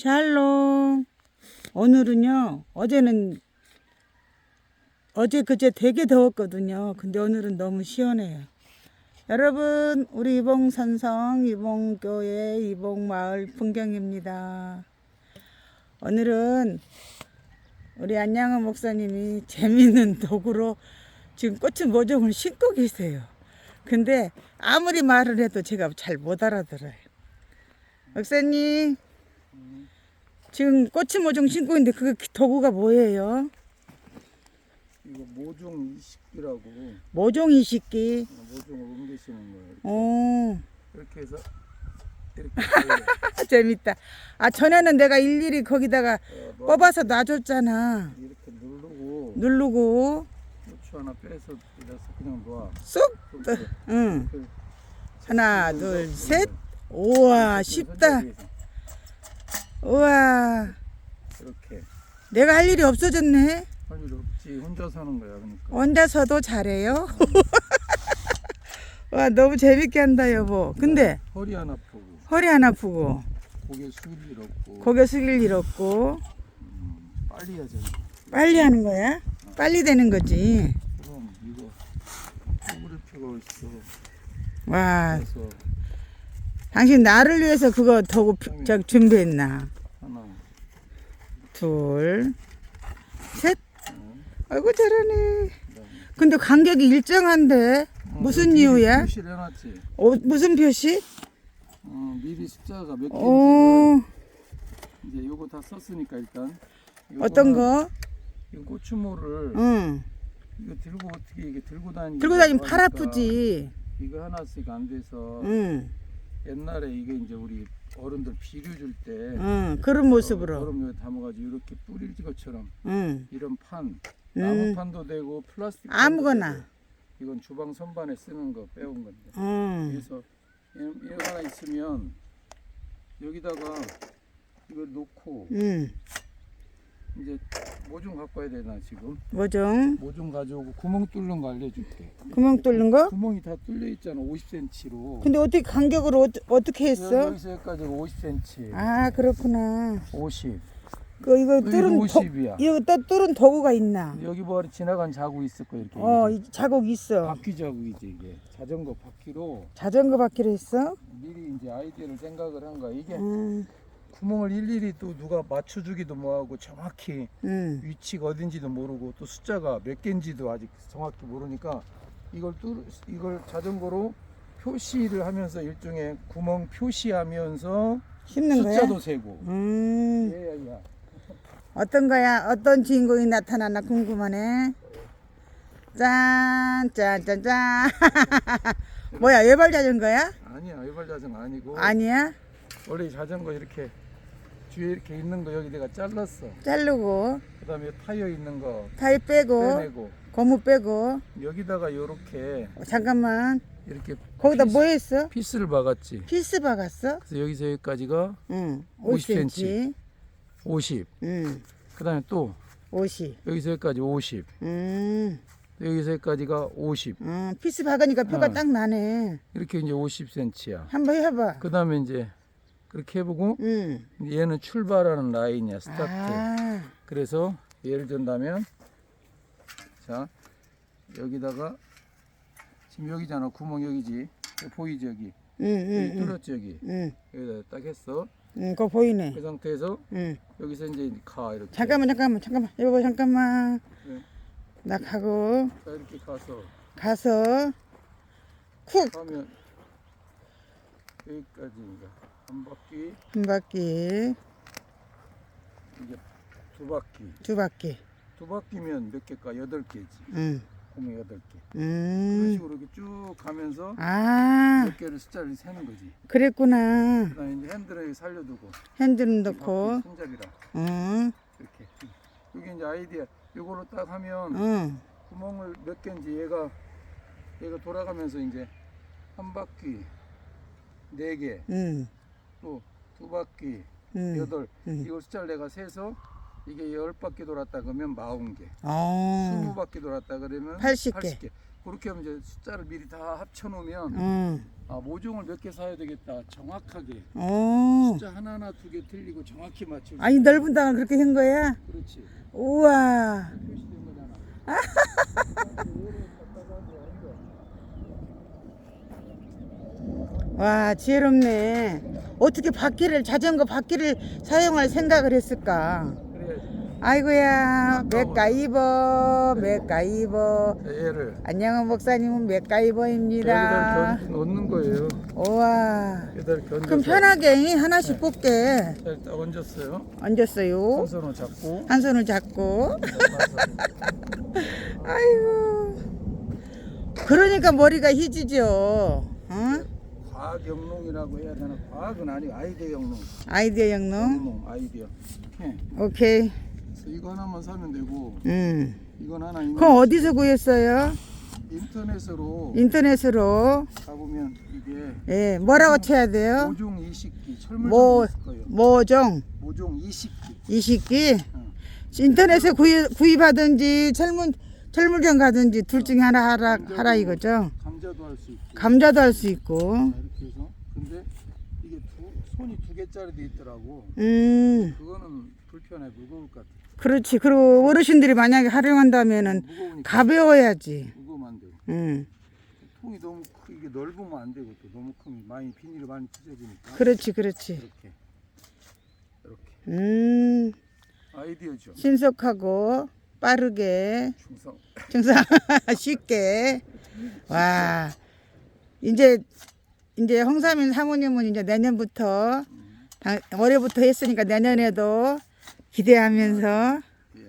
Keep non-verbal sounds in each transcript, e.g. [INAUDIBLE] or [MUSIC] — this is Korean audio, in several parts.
샬롬. 오늘은요, 어제는, 어제 그제 되게 더웠거든요. 근데 오늘은 너무 시원해요. 여러분, 우리 이봉산성, 이봉교회, 이봉마을 풍경입니다. 오늘은 우리 안양은 목사님이 재밌는 도구로 지금 꽃은 모종을 심고 계세요. 근데 아무리 말을 해도 제가 잘 못 알아들어요. 목사님, 지금 꽃이 모종 심고 있는데 그 도구가 뭐예요? 이거 모종 이식기라고 모종 이식기. 모종을 옮기시는 거예요. 오, 이렇게 해서 이렇게. [LAUGHS] 재밌다. 아, 전에는 내가 일일이 거기다가 어, 놔- 뽑아서 놔줬잖아. 이렇게 누르고 누르고 고추 하나 빼서 이래서 그냥 놔. 쏙, 떠, 이렇게 응. 그 하나, 둘, 셋. 우와, 쉽다. 손잡이에서 우와, 이렇게 내가 할 일이 없어졌네. 할 일 없지 혼자 사는 거야 그러니까. 혼자서도 잘해요. [LAUGHS] 와, 너무 재밌게 한다, 여보. 근데 허리 안 아프고 허리 안 아프고, 고개 숙일 일 없고 고개 숙일 일 없고, 음, 빨리 하잖아. 빨리 하는 거야? 빨리 되는 거지. 그럼 이거 포그래피가 있어. 와, 그래서 당신 나를 위해서 그거 더고 저 준비했나? 하나 둘, 셋. 어, 아이고 잘하네. 근데 간격이 일정한데 어, 무슨 이유야? 표시를 해놨지. 어, 무슨 표시? 어, 미리 숫자가 몇 개인지 오, 이제 요거 다 썼으니까 일단 어떤 거? 이 고추모를 응. 이거 들고 어떻게 이게 들고 다니 들고 다니면 팔 아프지. 이거 하나씩 안 돼서 응, 옛날에 이게 이제 우리 어른들 비료 줄때 응. 그런 모습으로. 얼음 여기 담아가지고 이렇게 뿌릴 것처럼 응. 이런 판 음. 나무판도 되고 플라스틱 판도 아무거나. 되고. 이건 주방 선반에 쓰는 거 빼온 건데 응. 그래서 이- 이거 하나 있으면 여기다가 이걸 놓고 응. 이제 모종 갖고 와야 되나 지금 뭐좀 모종 가져오고 구멍 뚫는 거 알려줄게 구멍 뚫는 거? 구멍이 다 뚫려 있잖아 50cm로 근데 어떻게 간격으로 어떠- 어떻게 했어? 여기서 여기까지 50cm 아 그렇구나. 50 그 이거 뚫은 도, 50이야 이거 또 뚫은 도구가 있나? 여기 뭐 지나간 자국 있을 거 이렇게 어, 이게 이 자국 있어. 바퀴 자국이지 이게 자전거 바퀴로 자전거 바퀴로 했어? 미리 이제 아이디어를 생각을 한 거야 이게 응. 구멍을 일일이 또 누가 맞춰주기도 뭐하고 정확히 응. 위치가 어딘지도 모르고 또 숫자가 몇 개인지도 아직 정확히 모르니까 이걸 뚫 이걸 자전거로 표시를 하면서 일종의 구멍 표시하면서 심는 거야? 숫자도 세고 음. 예야야 어떤 거야? 어떤 주인공이 나타나나 궁금하네. 짠, 짠, 짠, 짠. [LAUGHS] 뭐야, 외발 자전거야? 아니야 외발 자전거 아니고 아니야? 원래 이 자전거 이렇게 뒤에 이렇게 있는 거 여기 내가 잘랐어 자르고, 그다음에 타이어 있는 거 타이 빼고, 빼내고 고무 빼고. 여기다가 요렇게 어, 잠깐만. 이렇게 거기다 뭐 했어? 피스를 박았지 피스 박았어? 그래서 여기서 여기까지가 응. 50cm. 5cm. 50 응. 그다음에 또 50. 여기서 여기까지 50 음. 여기서 여기까지가 50 음. 피스 박으니까 표가 어. 딱 나네. 이렇게 이제 50cm야 한번 해봐. 그 다음에 이제 그렇게 해보고 응. 얘는 출발하는 라인이야 스타트 아. 그래서 예를 든다면 자 여기다가 지금 여기잖아 구멍 여기지 여기 보이지 여기 응, 응, 응. 뚫었지 여기 응. 여기다 딱 했어 응, 그거 보이네. 그 상태에서 응. 여기서 이제 가 이렇게 잠깐만, 잠깐만, 잠깐만. 여보, 잠깐만. 네. 나 가고, 자 이렇게 가서 가서, 쿡! 하면 여기까지 이제 한 바퀴. 한 바퀴, 이제 두 바퀴. 두 바퀴. 두 바퀴면 몇 개일까? 여덟 개지. 응. 구멍 여덟 개. 그런 음. 식으로 이렇게 쭉 가면서 아, 몇 개를 숫자를 세는 거지. 그랬구나. 그다음에 이제 핸들을 살려두고. 핸들은 넣고, 손잡이랑. 응, 이렇게. 여기 이제 아이디어. 요거로 딱 하면 응. 구멍을 몇 개인지 얘가 얘가 돌아가면서 이제 한 바퀴 네 개. 응, 또 두 바퀴 응. 여덟 응. 이걸 숫자를 내가 세서 이게 열 바퀴 돌았다 그러면 마흔 개 스무 어, 바퀴 돌았다 그러면 80 개. 그 그렇게 하면 이제 숫자를 미리 다 합쳐놓으면 응. 아 모종을 몇 개 사야 되겠다 정확하게 어. 숫자 하나하나 두 개 틀리고 정확히 수 아니 넓은 땅을 그렇게 한 거야? 그렇지 우와. 표시된 [LAUGHS] 거잖아 와 지혜롭네. 어떻게 바퀴를 자전거 바퀴를 사용할 생각을 했을까? 아이고야 맥가이버 맥가이버. 자, 얘를 안녕한 목사님은 맥가이버입니다. 여기다 견 넣는 거예요 우와. 여기다 견 그럼 편하게 하나씩 뽑게 자 일단 얹었어요 얹었어요. 한 손으로 잡고 한 손을 잡고. 아이고. 그러니까 머리가 희지죠. 어? 과학 영농이라고 해야 되나 과학은 아니고 아이디어 영농 아이디어 영농. 영농 아이디어 예. 오케이. 그래서 이거 하나만 사면 되고 음. 이건 하나 있는 그럼 어디서 구했어요? 인터넷으로 인터넷으로. 가보면 이게 예, 뭐라고 쳐야 돼요? 모종 이식기 뭐, 있을 거예요 모종, 모종 이식기 이식기. 응. 인터넷에 구입, 구입하든지 철물, 철물점 가든지 둘 중에 하나 하라, 하라 이거죠? 감자도 할 수 있고 감자도 할 수 있고. 자, 이렇게 짜리도 있더라고. 음. 그거는 불편해 무거울 것 같아. 그렇지. 그리고 어르신들이 만약에 활용한다면은 무거우니까 가벼워야지. 무거우면 안 되고. 음. 통이 너무 크 이게 넓으면 안 되고 또 너무 크면 많이 비닐이 많이 찢어지니까. 그렇지, 그렇지. 이렇게 이렇게 음. 아이디어죠. 신속하고 빠르게 중성. 증상 [LAUGHS] 쉽게 와 이제 이제 홍삼인 사모님은 이제 내년부터 올해부터 했으니까 내년에도 기대하면서 예.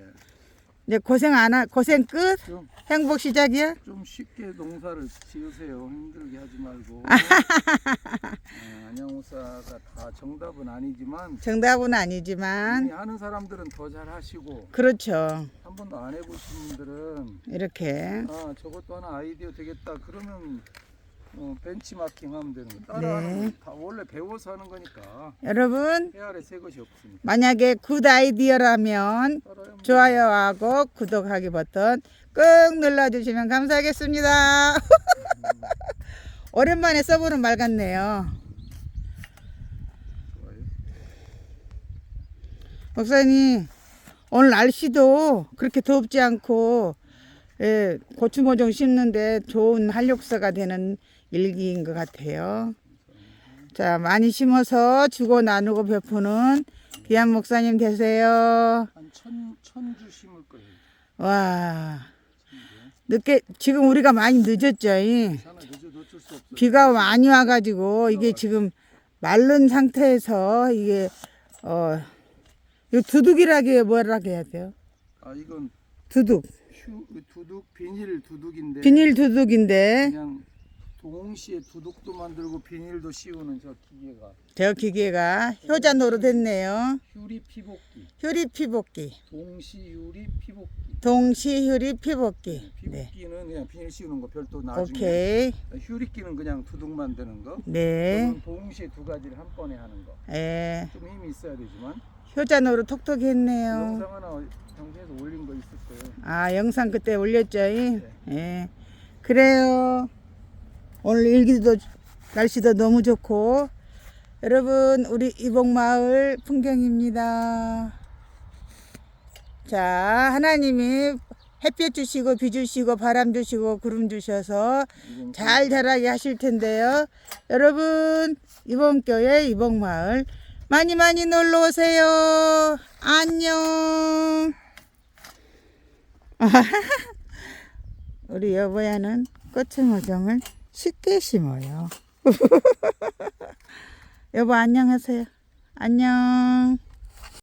이제 고생 안 하, 고생 끝, 좀, 행복 시작이야. 좀 쉽게 농사를 지으세요 힘들게 하지 말고 어, [LAUGHS] 안양호사가 다 정답은 아니지만 정답은 아니지만 하는 사람들은 더 잘 하시고 그렇죠. 한 번도 안 해보신 분들은 이렇게 아 저것도 하나 아이디어 되겠다 그러면 어, 벤치마킹 하면 되는 거 따라하는 네. 거다 원래 배워서 하는 거니까 여러분 해 아래 새 것이 없으니까 만약에 굿 아이디어라면 따라하면 좋아요하고 구독하기 버튼 꾹 눌러주시면 감사하겠습니다. [LAUGHS] 오랜만에 써보는 말 같네요. 좋아요. 목사님 오늘 날씨도 그렇게 덥지 않고 예, 고추 모종 심는데 좋은 활력소가 되는 일기인 것 같아요. 자 많이 심어서 주고 나누고 베푸는 귀한 목사님 되세요. 한 천 천주 심을 거예요. 와 늦게 지금 우리가 많이 늦었죠. 이. 비가 많이 와가지고 이게 지금 마른 상태에서 이게 어 이 두둑이라게 뭐라 해야 돼요? 아 이건 두둑 휴 두둑 비닐 두둑인데 비닐 두둑인데 그냥 동시에 두둑도 만들고 비닐도 씌우는 저 기계가 저 기계가 효자 노릇했네요. 휴리 피복기 효리 피복기, 동시 휴리 피복기 동시 효리 피복기. 네, 피복기는 그냥 비닐 씌우는 거 별도 나중에 오케이. 휴리끼는 그냥 두둑 만드는 거 네, 동시에 두 가지를 한 번에 하는 거. 예, 좀 힘이 있어야 되지만 효자 노릇 톡톡했네요. 영상 하나 방송에서 올린 거 있을 거예요. 아 영상 그때 올렸죠? 이? 예. 그래요. 오늘 일기도 날씨도 너무 좋고 여러분 우리 이복마을 풍경입니다. 자 하나님이 햇볕 주시고 비 주시고 바람 주시고 구름 주셔서 잘 자라게 하실 텐데요. 여러분 이번 교회 이복마을 많이 많이 놀러 오세요. 안녕. [LAUGHS] 우리 여보야는 꽃모종을 쉽게 심어요. [LAUGHS] 여보 안녕하세요. 안녕.